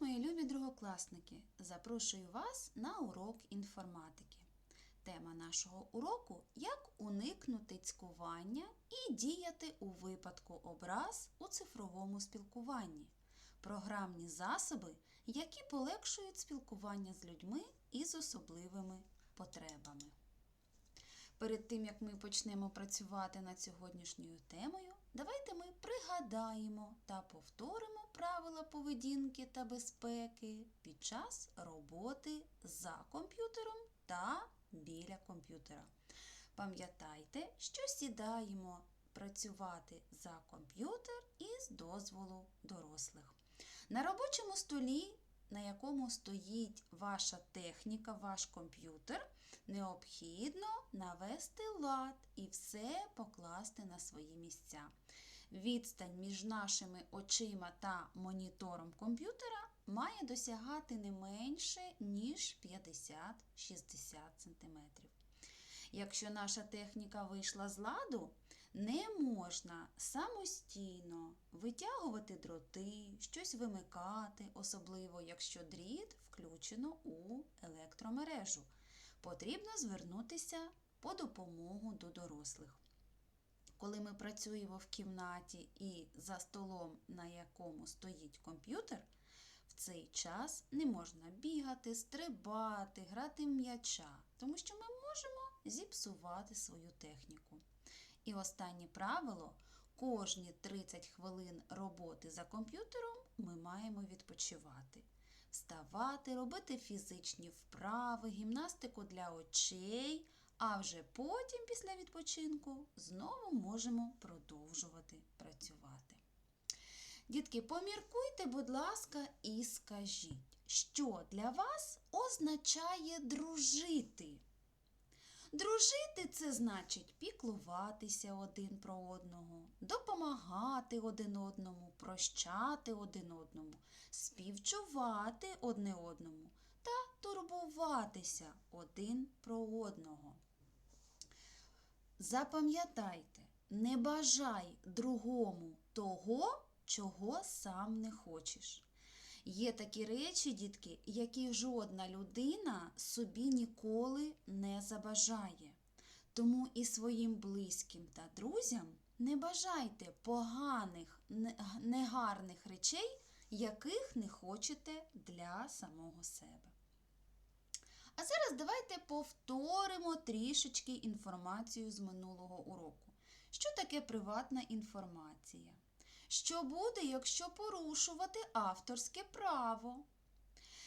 мої любі другокласники! Запрошую вас на урок інформатики. Тема нашого уроку як уникнути цькування і діяти у випадку образ у цифровому спілкуванні. Програмні засоби, які полегшують спілкування з людьми із особливими потребами. Перед тим як ми почнемо працювати над сьогоднішньою темою, давайте ми пригадаємо та повторимо правила поведінки та безпеки під час роботи за комп'ютером та біля комп'ютера. Пам'ятайте, що сідаємо працювати за комп'ютер із дозволу дорослих. На робочому столі, на якому стоїть ваша техніка, ваш комп'ютер, необхідно навести лад і все покласти на свої місця. Відстань між нашими очима та монітором комп'ютера має досягати не менше, ніж 50-60 см. Якщо наша техніка вийшла з ладу, не можна самостійно витягувати дроти, щось вимикати, особливо якщо дріт включено у електромережу. Потрібно звернутися по допомогу до дорослих. Коли ми працюємо в кімнаті і за столом, на якому стоїть комп'ютер, в цей час не можна бігати, стрибати, грати м'яча, тому що ми можемо зіпсувати свою техніку. І останнє правило: кожні 30 хвилин роботи за комп'ютером ми маємо відпочивати. Вставати, робити фізичні вправи, гімнастику для очей, а вже потім, після відпочинку, знову можемо продовжувати працювати. Дітки, поміркуйте, будь ласка, і скажіть, що для вас означає дружити? Дружити це значить піклуватися один про одного, допомагати один одному, прощати один одному, співчувати одне одному та турбуватися один про одного. Запам'ятайте, не бажай другому того, чого сам не хочеш. Є такі речі, дітки, які жодна людина собі ніколи не забажає. Тому і своїм близьким та друзям не бажайте поганих, негарних речей, яких не хочете для самого себе. А зараз давайте повторимо трішечки інформацію з минулого уроку. Що таке приватна інформація? Що буде, якщо порушувати авторське право?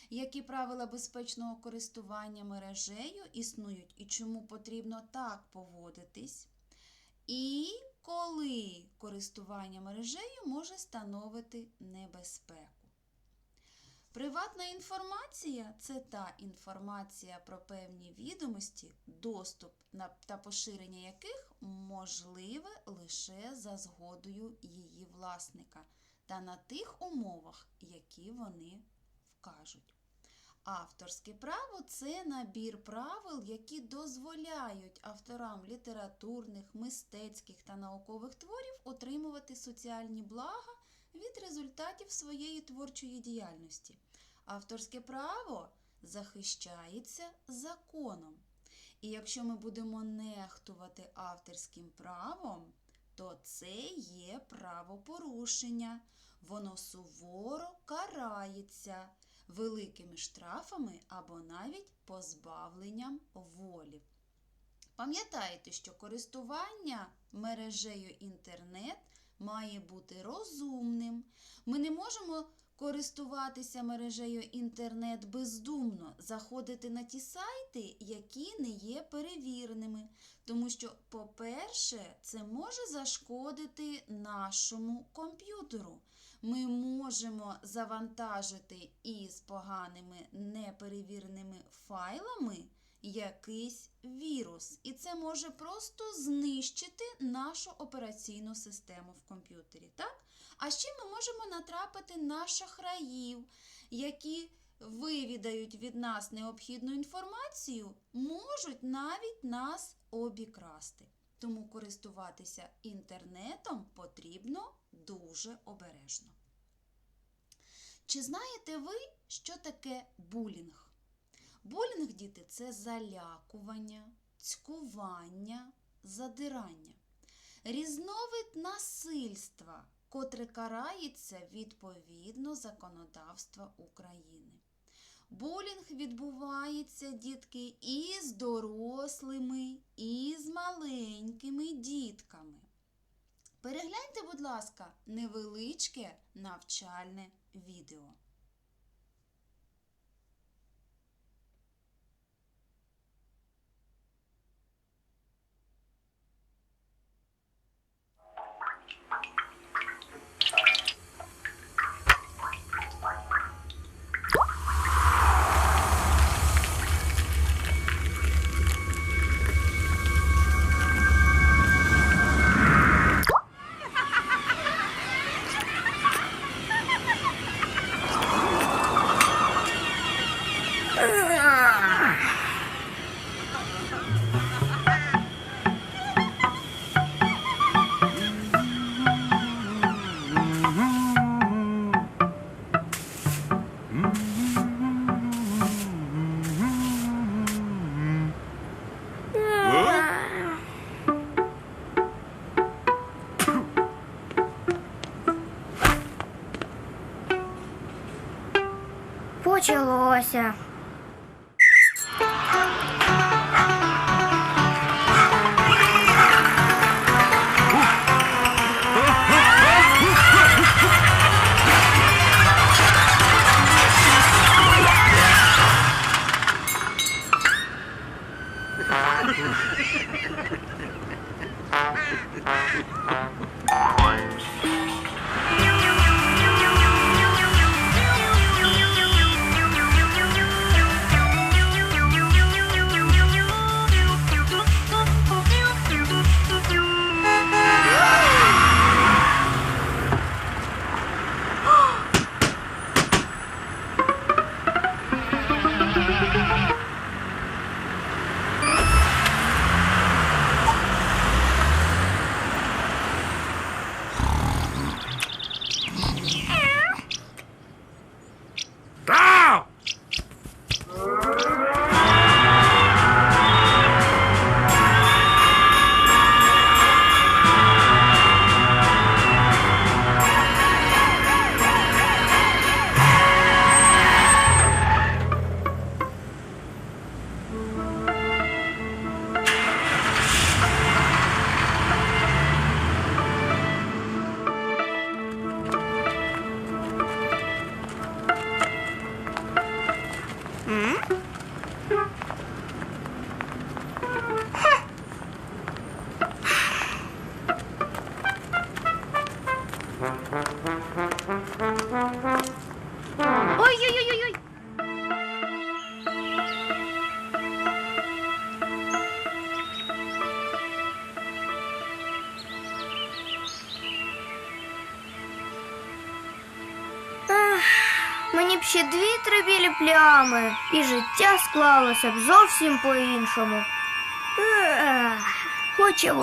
Які правила безпечного користування мережею існують і чому потрібно так поводитись? І коли користування мережею може становити небезпеку? Приватна інформація це та інформація про певні відомості, доступ та поширення яких можливе лише за згодою її власника та на тих умовах, які вони вкажуть. Авторське право це набір правил, які дозволяють авторам літературних, мистецьких та наукових творів отримувати соціальні блага від результатів своєї творчої діяльності. Авторське право захищається законом. І якщо ми будемо нехтувати авторським правом, то це є правопорушення. Воно суворо карається великими штрафами або навіть позбавленням волі. Пам'ятайте, що користування мережею інтернет має бути розумним. Ми не можемо користуватися мережею інтернет бездумно, заходити на ті сайти, які не є перевіреними. Тому що, по-перше, це може зашкодити нашому комп'ютеру. Ми можемо завантажити із поганими неперевіреними файлами якийсь вірус. І це може просто знищити нашу операційну систему в комп'ютері. так? А ще ми можемо натрапити на шахраїв, які вивідають від нас необхідну інформацію, можуть навіть нас обікрасти. Тому користуватися інтернетом потрібно дуже обережно. чи знаєте ви, що таке булінг? Булінг, діти, це залякування, цькування, задирання. Різновид насильства, котре карається відповідно законодавства України. Булінг відбувається, дітки, і з дорослими, і з маленькими дітками. Перегляньте, будь ласка, невеличке навчальне відео. 我想 ще дві-три білі плями, і життя склалося б зовсім по-іншому. Хоче в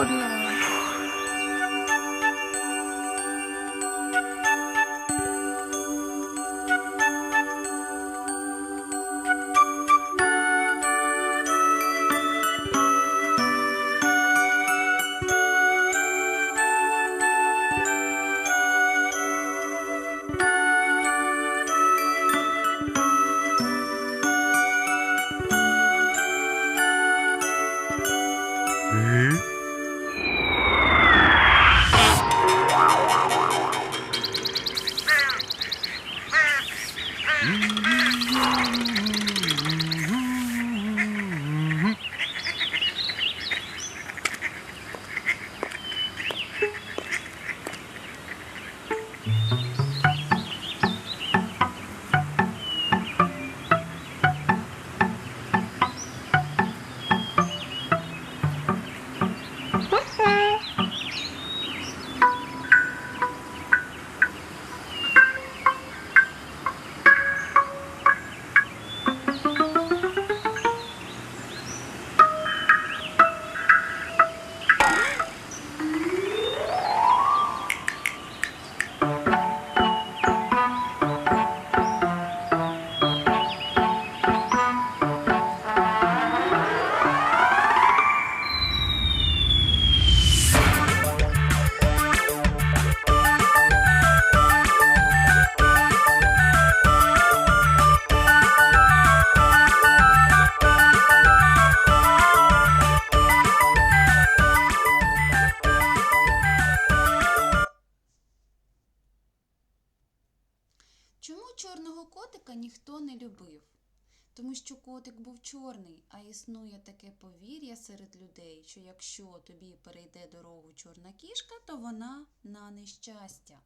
перейде дорогу чорна кішка, то вона на нещастя.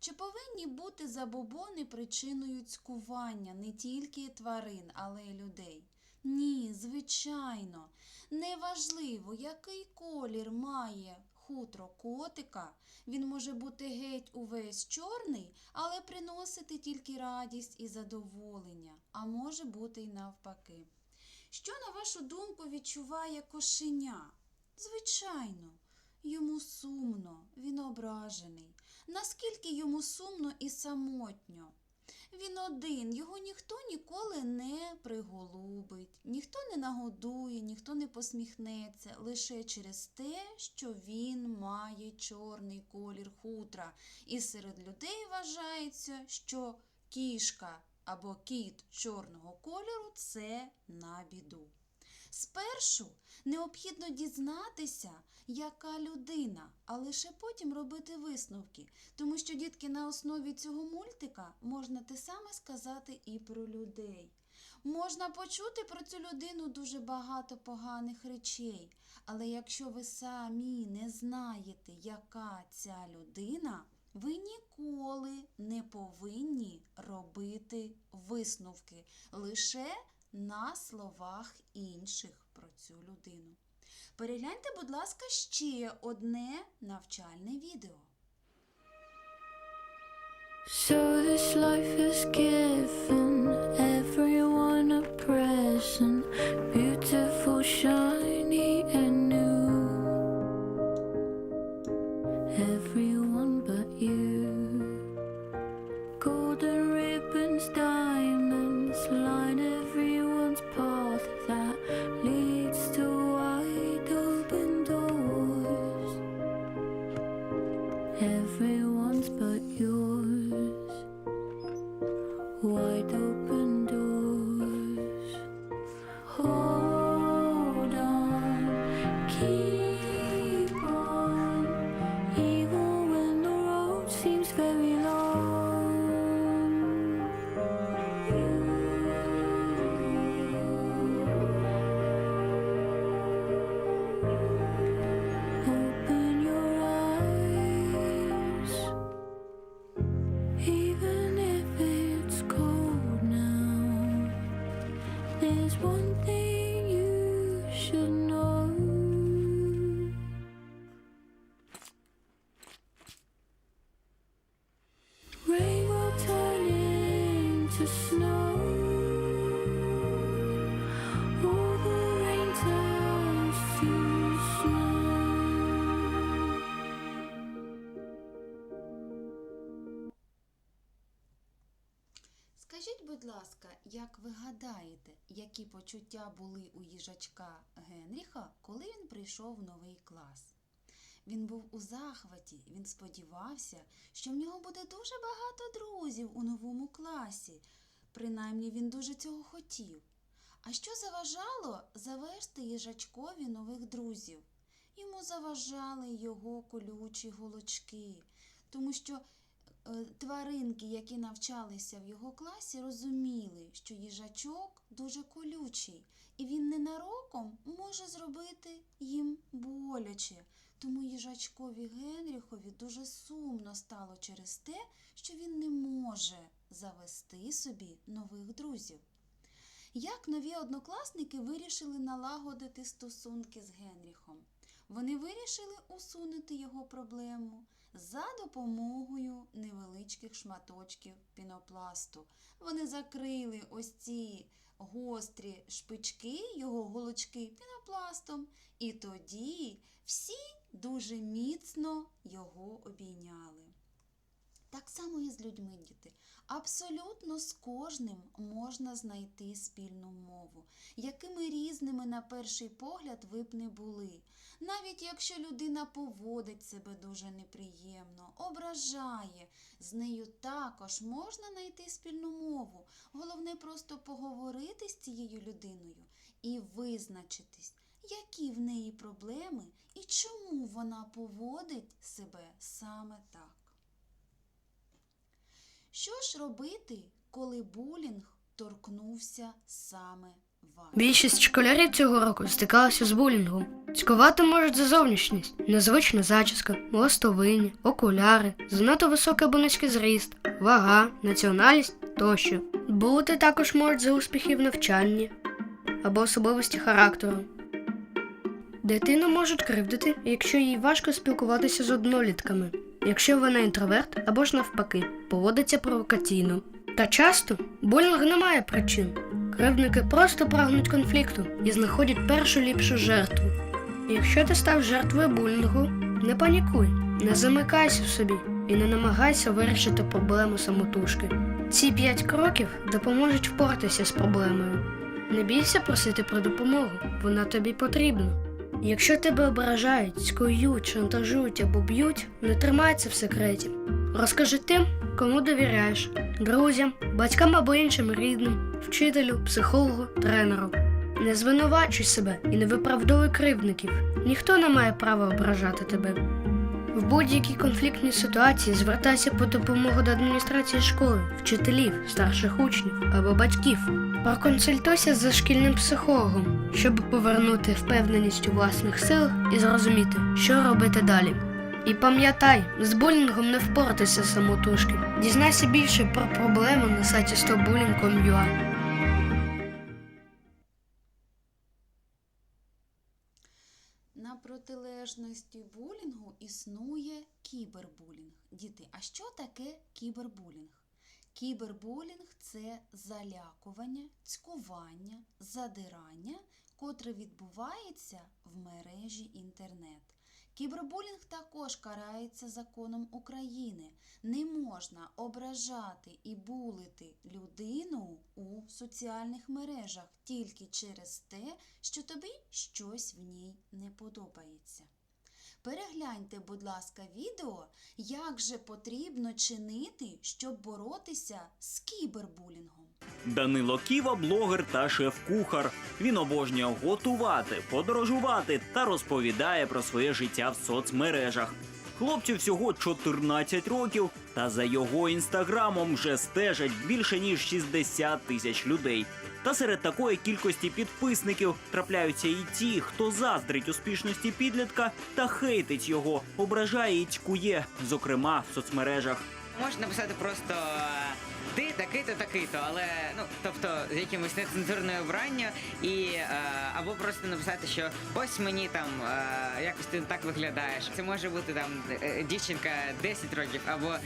Чи повинні бути забобони причиною цькування не тільки тварин, але й людей? Ні, звичайно. Неважливо, який колір має хутро котика, він може бути геть увесь чорний, але приносити тільки радість і задоволення, а може бути й навпаки. Що, на вашу думку, відчуває кошеня? Звичайно, йому сумно, він ображений. Наскільки йому сумно і самотньо? Він один, його ніхто ніколи не приголубить, ніхто не нагодує, ніхто не посміхнеться лише через те, що він має чорний колір хутра. І серед людей вважається, що кішка або кіт чорного кольору це на біду. Спершу необхідно дізнатися, яка людина, а лише потім робити висновки, тому що дітки на основі цього мультика можна те саме сказати і про людей. Можна почути про цю людину дуже багато поганих речей, але якщо ви самі не знаєте, яка ця людина, ви ніколи не повинні робити висновки лише на словах інших про цю людину. Перегляньте, будь ласка, ще одне навчальне відео. So this life has given everyone a present, beautiful, shiny, як ви гадаєте, які почуття були у їжачка Генріха, коли він прийшов в новий клас? Він був у захваті, він сподівався, що в нього буде дуже багато друзів у новому класі. Принаймні він дуже цього хотів. А що заважало завести їжачкові нових друзів? Йому заважали його колючі голочки, тому що тваринки, які навчалися в його класі, розуміли, що їжачок дуже колючий, і він ненароком може зробити їм боляче. Тому їжачкові Генріхові дуже сумно стало через те, що він не може завести собі нових друзів. Як нові однокласники вирішили налагодити стосунки з Генріхом? Вони вирішили усунути його проблему за допомогою невеличких шматочків пінопласту. Вони закрили ось ці гострі шпички, його голочки пінопластом, і тоді всі дуже міцно його обійняли. Так само і з людьми, діти. Абсолютно з кожним можна знайти спільну мову, якими різними на перший погляд ви б не були. Навіть якщо людина поводить себе дуже неприємно, ображає, з нею також можна знайти спільну мову. Головне просто поговорити з цією людиною і визначитись, які в неї проблеми і чому вона поводить себе саме так. Що ж робити, коли булінг торкнувся саме вас? Більшість школярів цього року стикалися з булінгом. Цькувати можуть за зовнішність, незвична зачіска, ластовиння, окуляри, занадто високий або низький зріст, вага, національність тощо. Бути також можуть за успіхи в навчанні або особливості характеру. Дитину можуть кривдити, якщо їй важко спілкуватися з однолітками, якщо вона інтроверт або ж навпаки, поводиться провокаційно. Та часто булінг не має причин. Кривдники просто прагнуть конфлікту і знаходять першу ліпшу жертву. Якщо ти став жертвою булінгу, не панікуй, не замикайся в собі і не намагайся вирішити проблему самотужки. Ці п'ять кроків допоможуть впоратися з проблемою. Не бійся просити про допомогу, вона тобі потрібна. Якщо тебе ображають, скують, шантажують або б'ють, не тримай це в секреті. Розкажи тим, кому довіряєш друзям, батькам або іншим рідним, вчителю, психологу, тренеру. Не звинувачуй себе і не виправдовуй кривдників. Ніхто не має права ображати тебе. В будь-якій конфліктній ситуації звертайся по допомогу до адміністрації школи, вчителів, старших учнів або батьків. Проконсультуйся з шкільним психологом, щоб повернути впевненість у власних силах і зрозуміти, що робити далі. І пам'ятай, з булінгом не впоратися самотужки. Дізнайся більше про проблеми на сайті stopbullying.com.ua. протилежності булінгу існує кібербулінг. Діти, а що таке кібербулінг? Кібербулінг це залякування, цькування, задирання, котре відбувається в мережі інтернет. Кібербулінг також карається законом України. Не можна ображати і булити людину у соціальних мережах тільки через те, що тобі щось в ній не подобається. Перегляньте, будь ласка, відео, як же потрібно чинити, щоб боротися з кібербулінгом. Данило Ківа блогер та шеф-кухар. Він обожнює готувати, подорожувати та розповідає про своє життя в соцмережах. Хлопцю всього 14 років, та за його інстаграмом вже стежать більше ніж 60 тисяч людей. Та серед такої кількості підписників трапляються і ті, хто заздрить успішності підлітка та хейтить його, ображає і цькує, зокрема в соцмережах. Можна написати просто ти такий-то, такий-то, але ну тобто з якимось нецензурною вбрання, і е, або просто написати, що ось мені там е, якось ти так виглядаєш. Це може бути там е, дівчинка 10 років, або е,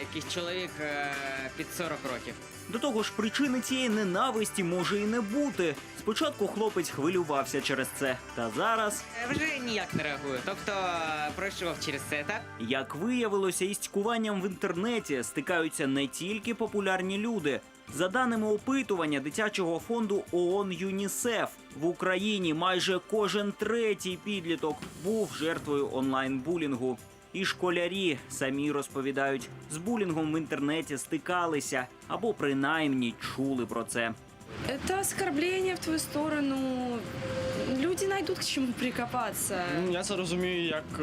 якийсь чоловік е, під 40 років. До того ж, причини цієї ненависті може і не бути. Спочатку хлопець хвилювався через це, та зараз, Е, Вже ніяк не реагую. Тобто е, пройшов через це етап. як виявилося, із цькуванням в інтернеті стикаються не тільки популярні люди. За даними опитування дитячого фонду ООН ЮНІСЕФ в Україні майже кожен третій підліток був жертвою онлайн-булінгу. І школярі самі розповідають, з булінгом в інтернеті стикалися або принаймні чули про це. Это оскорбление в твою сторону. Люди найдут к чему прикопаться. Ну, Я це розумію як, е,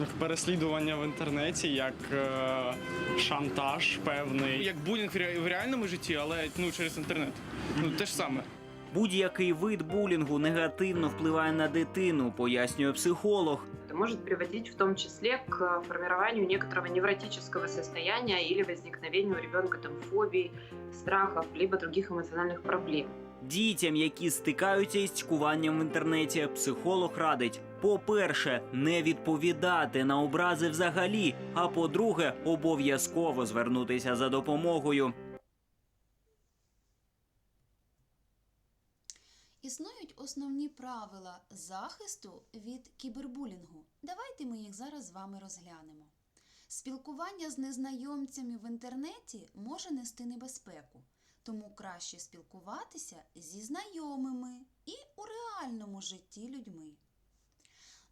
як переслідування в інтернеті, як е, шантаж певний. як булінг в в реальному житті, але ну через інтернет. Ну те ж саме. Будь-який вид булінгу негативно впливає на дитину, пояснює психолог. Это может приводить в том числе к формированию некоторого невротического состояния или возникновению у ребенка там фобий, страхов, либо других эмоциональных проблем. Дітям, які стикаються із цькуванням в інтернеті, психолог радить: по-перше, не відповідати на образи взагалі, а по-друге, обов'язково звернутися за допомогою. Існують основні правила захисту від кібербулінгу. Давайте ми їх зараз з вами розглянемо. Спілкування з незнайомцями в інтернеті може нести небезпеку, тому краще спілкуватися зі знайомими і у реальному житті людьми.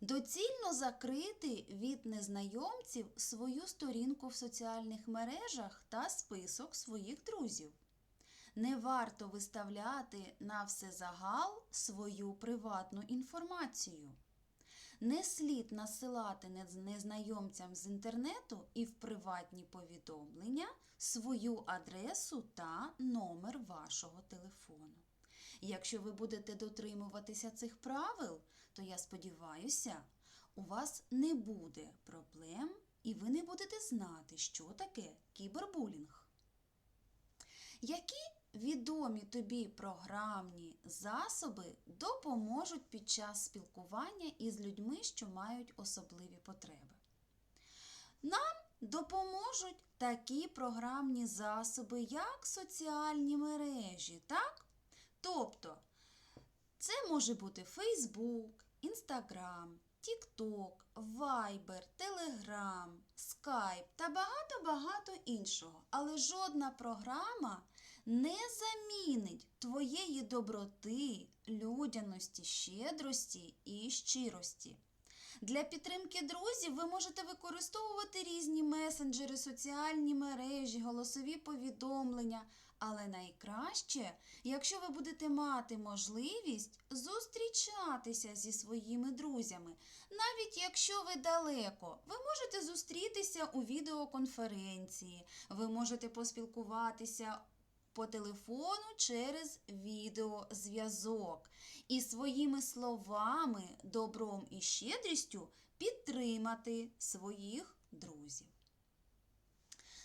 Доцільно закрити від незнайомців свою сторінку в соціальних мережах та список своїх друзів. Не варто виставляти на все загал свою приватну інформацію. Не слід насилати незнайомцям з інтернету і в приватні повідомлення свою адресу та номер вашого телефону. Якщо ви будете дотримуватися цих правил, то я сподіваюся, у вас не буде проблем і ви не будете знати, що таке кібербулінг. Які відомі тобі програмні засоби допоможуть під час спілкування із людьми, що мають особливі потреби? Нам допоможуть такі програмні засоби, як соціальні мережі, так? Тобто, це може бути Facebook, Instagram, TikTok, Viber, Telegram, Skype та багато-багато іншого. Але жодна програма не замінить твоєї доброти, людяності, щедрості і щирості. Для підтримки друзів ви можете використовувати різні месенджери, соціальні мережі, голосові повідомлення. Але найкраще, якщо ви будете мати можливість зустрічатися зі своїми друзями, навіть якщо ви далеко, ви можете зустрітися у відеоконференції, ви можете поспілкуватися по телефону через відеозв'язок і своїми словами, добром і щедрістю підтримати своїх друзів.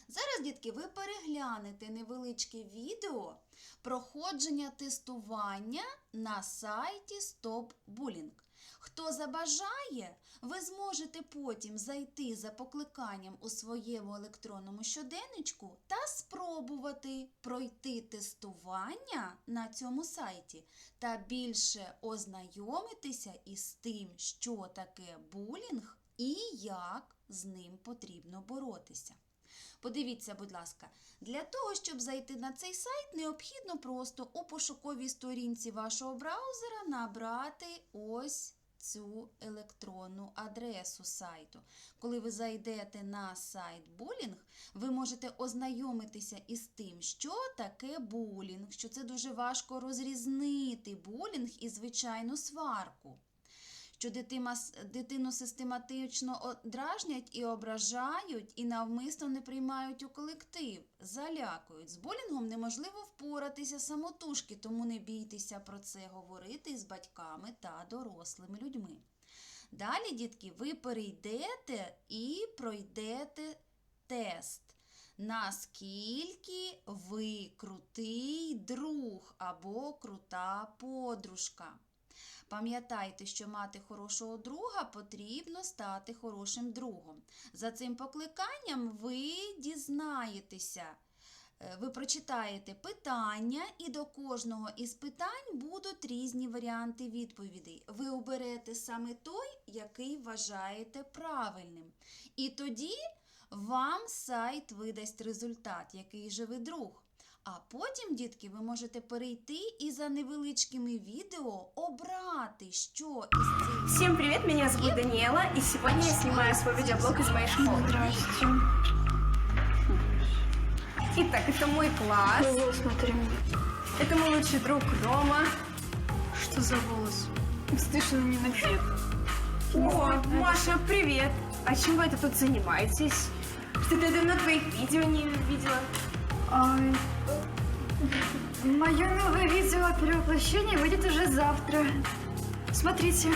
Зараз, дітки, ви переглянете невеличке відео проходження тестування на сайті Stop Bullying. Хто забажає, ви зможете потім зайти за покликанням у своєму електронному щоденничку та спробувати пройти тестування на цьому сайті та більше ознайомитися із тим, що таке булінг і як з ним потрібно боротися. Подивіться, будь ласка, для того, щоб зайти на цей сайт, необхідно просто у пошуковій сторінці вашого браузера набрати ось цю електронну адресу сайту. Коли ви зайдете на сайт булінг, ви можете ознайомитися із тим, що таке булінг, що це дуже важко розрізнити булінг і звичайну сварку що дитина, дитину систематично дражнять і ображають, і навмисно не приймають у колектив, залякують. З булінгом неможливо впоратися самотужки, тому не бійтеся про це говорити з батьками та дорослими людьми. Далі, дітки, ви перейдете і пройдете тест. Наскільки ви крутий друг або крута подружка. Пам'ятайте, що мати хорошого друга потрібно стати хорошим другом. За цим покликанням ви дізнаєтеся, е, ви прочитаєте питання, і до кожного із питань будуть різні варіанти відповідей. Ви оберете саме той, який вважаєте правильним. І тоді вам сайт видасть результат, який же ви друг. А потім, дітки, ви можете перейти і за невеличкими відео обрати, що із цих Всем привет, меня зовут Даниэла, и сегодня я снимаю свой видеоблог из моей школы. Здравствуйте. Итак, это мой класс. Это мой лучший друг Рома. Что за голос? Слышу не напит. О, Маша, привет. А чем вы это тут занимаетесь? Что-то я давно твоих видео не видела. Мое новое видео о перевоплощении выйдет уже завтра. Смотрите.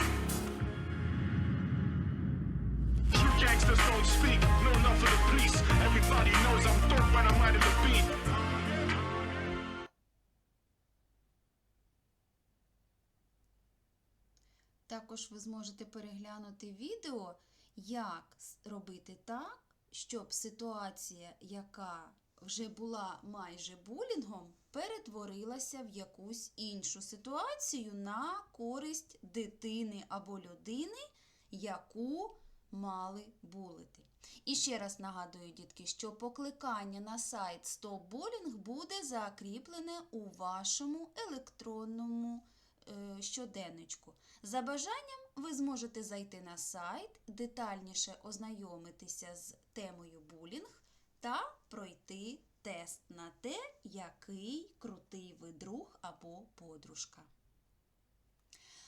Також ви зможете переглянути відео, як робити так, щоб ситуація, яка вже була майже булінгом, перетворилася в якусь іншу ситуацію на користь дитини або людини, яку мали булити. І ще раз нагадую, дітки, що покликання на сайт Stop Bullying буде закріплене у вашому електронному е, щоденничку. За бажанням ви зможете зайти на сайт, детальніше ознайомитися з темою булінг та пройти тест на те, який крутий ви друг або подружка.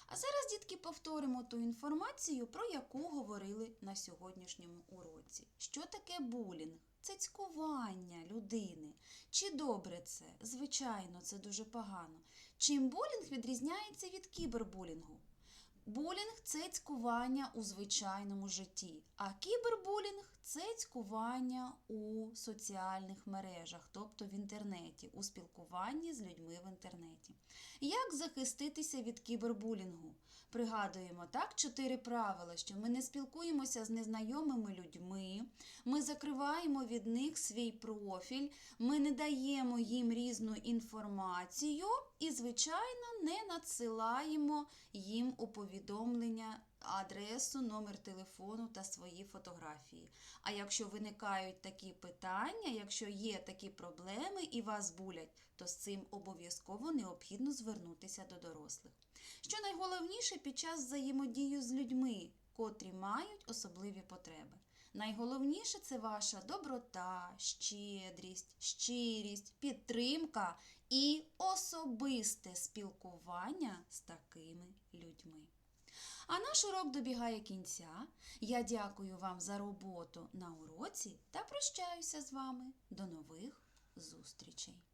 А зараз, дітки, повторимо ту інформацію, про яку говорили на сьогоднішньому уроці. Що таке булінг? Це цькування людини. Чи добре це? Звичайно, це дуже погано. Чим булінг відрізняється від кібербулінгу? Булінг це цькування у звичайному житті, а кібербулінг це цькування у соціальних мережах, тобто в інтернеті, у спілкуванні з людьми в інтернеті. Як захиститися від кібербулінгу? Пригадуємо так чотири правила, що ми не спілкуємося з незнайомими людьми, ми закриваємо від них свій профіль, ми не даємо їм різну інформацію і, звичайно, не надсилаємо їм у повідомлення адресу, номер телефону та свої фотографії. А якщо виникають такі питання, якщо є такі проблеми і вас булять, то з цим обов'язково необхідно звернутися до дорослих. Що найголовніше під час взаємодії з людьми, котрі мають особливі потреби. Найголовніше це ваша доброта, щедрість, щирість, підтримка і особисте спілкування з такими людьми. А наш урок добігає кінця. Я дякую вам за роботу на уроці та прощаюся з вами. До нових зустрічей!